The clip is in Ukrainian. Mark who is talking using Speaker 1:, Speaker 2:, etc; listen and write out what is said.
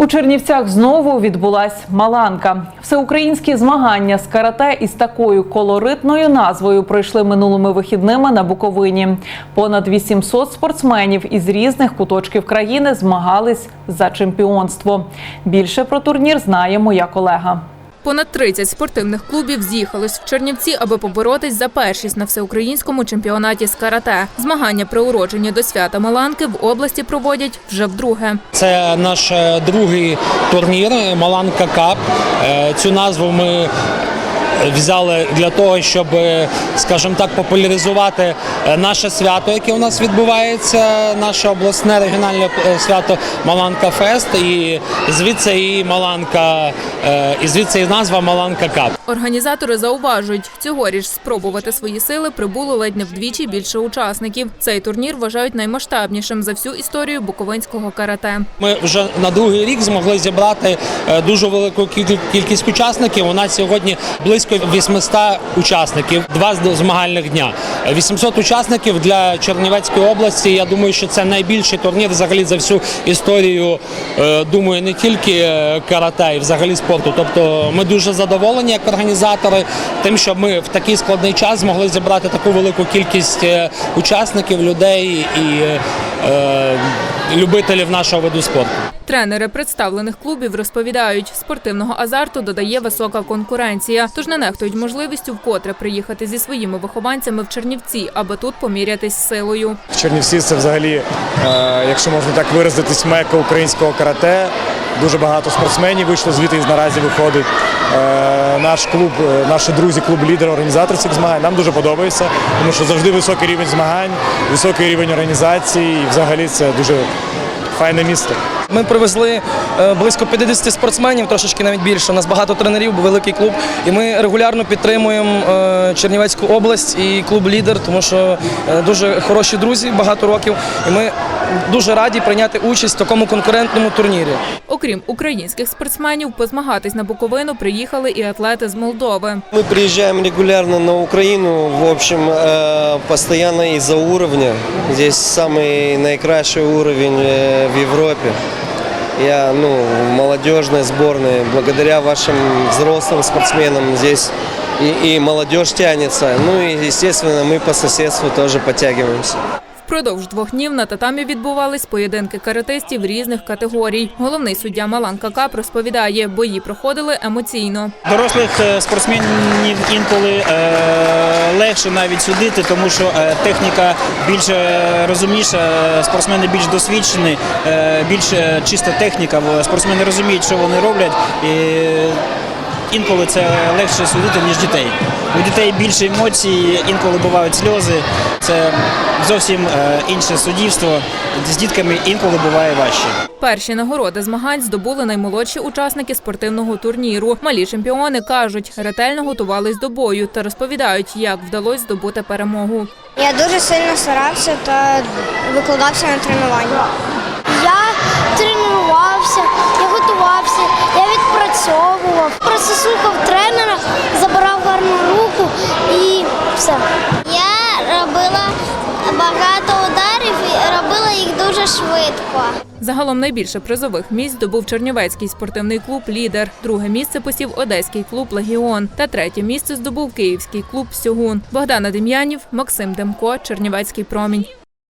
Speaker 1: У Чернівцях знову відбулась Маланка. Всеукраїнські змагання з карате із такою колоритною назвою пройшли минулими вихідними на Буковині. Понад 800 спортсменів із різних куточків країни змагались за чемпіонство. Більше про турнір знає моя колега.
Speaker 2: Понад 30 спортивних клубів з'їхались в Чернівці, аби поборотись за першість на всеукраїнському чемпіонаті з карате. Змагання, приурочені до свята Маланки, в області проводять вже вдруге.
Speaker 3: Це наш е, другий турнір Маланка Кап. Е, Цю назву ми взяли для того, щоб, е, скажімо так, популяризувати е, наше свято, яке у нас відбувається, наше обласне регіональне е, свято Маланка Фест. І звідси і Маланка, і звідси і назва Маланка Кап.
Speaker 2: Організатори зауважують, цьогоріч спробувати свої сили прибуло ледь не вдвічі більше учасників. Цей турнір вважають наймасштабнішим за всю історію буковинського карате.
Speaker 3: Ми вже на другий рік змогли зібрати дуже велику кіль- кількість учасників. У нас сьогодні близько 800 учасників, два змагальних дня. Е, 800 учасників для Чернівецької області. Я думаю, що це найбільший турнір взагалі за всю історію. е, Думаю, не тільки е, карате, і взагалі спорту. Тобто, ми дуже задоволені як організатори тим, що ми в такий складний час змогли зібрати таку велику кількість е, учасників, людей і е, любителів нашого виду спорту.
Speaker 2: Тренери представлених клубів розповідають, спортивного азарту додає висока конкуренція, тож не нехтують можливістю вкотре приїхати зі своїми вихованцями в Чернівці, аби тут помірятись силою.
Speaker 4: Чернівці це взагалі, е, якщо можна так виразитись, мека українського карате. Дуже багато спортсменів вийшло звідти і наразі виходить. Е, Наш клуб, е, наші друзі, клуб лідер, організатор цих змагань. Нам дуже подобається, тому що завжди високий рівень змагань, високий рівень організації. І взагалі це дуже файне місто.
Speaker 5: Ми привезли е, близько 50 спортсменів, трошечки навіть більше. У нас багато тренерів, великий клуб. І ми регулярно підтримуємо е, Чернівецьку область і клуб лідер, тому що е, дуже хороші друзі багато років. І ми дуже раді прийняти участь в такому конкурентному турнірі.
Speaker 2: Окрім українських спортсменів, позмагатись на Буковину приїхали і атлети з Молдови.
Speaker 6: Мы приезжаем регулярно на Украину, в общем, э, постоянно из-за уровня. Здесь самый наикращий уровень э, в Европе. Я, ну, в молодежной сборной, благодаря вашим взрослым спортсменам здесь и, и молодежь тянется. Ну и, естественно, мы по соседству тоже подтягиваемся.
Speaker 2: Впродовж двох днів на татамі відбувались поєдинки каратистів різних категорій. Головний суддя Маланка Кап розповідає, бої проходили емоційно.
Speaker 7: Дорослих е, спортсменів інколи е, легше навіть судити, тому що е, техніка більш розумніша, спортсмени більш досвідчені, більш чиста техніка. Спортсмени розуміють, що вони роблять. Інколи це легше судити, ніж дітей. У дітей більше емоцій, інколи бувають сльози. Це зовсім е, інше суддівство. З дітками інколи буває важче.
Speaker 2: Перші нагороди змагань здобули наймолодші учасники спортивного турніру. Малі чемпіони кажуть, ретельно готувались до бою та розповідають, як вдалося здобути перемогу.
Speaker 8: Я дуже сильно старався та викладався на тренування. Я тренувався, я готувався, відпрацьовував. Просто слухав тренера, забирав гарну руку і все. Я робила багато ударів і робила їх дуже швидко.
Speaker 2: Загалом найбільше призових місць здобув Чернівецький спортивний клуб Лідер. Друге місце посів Одеський клуб Легіон. Та третє місце здобув Київський клуб Сьогун. Богдана Дем'янів, Максим Демко, Чернівецький промінь.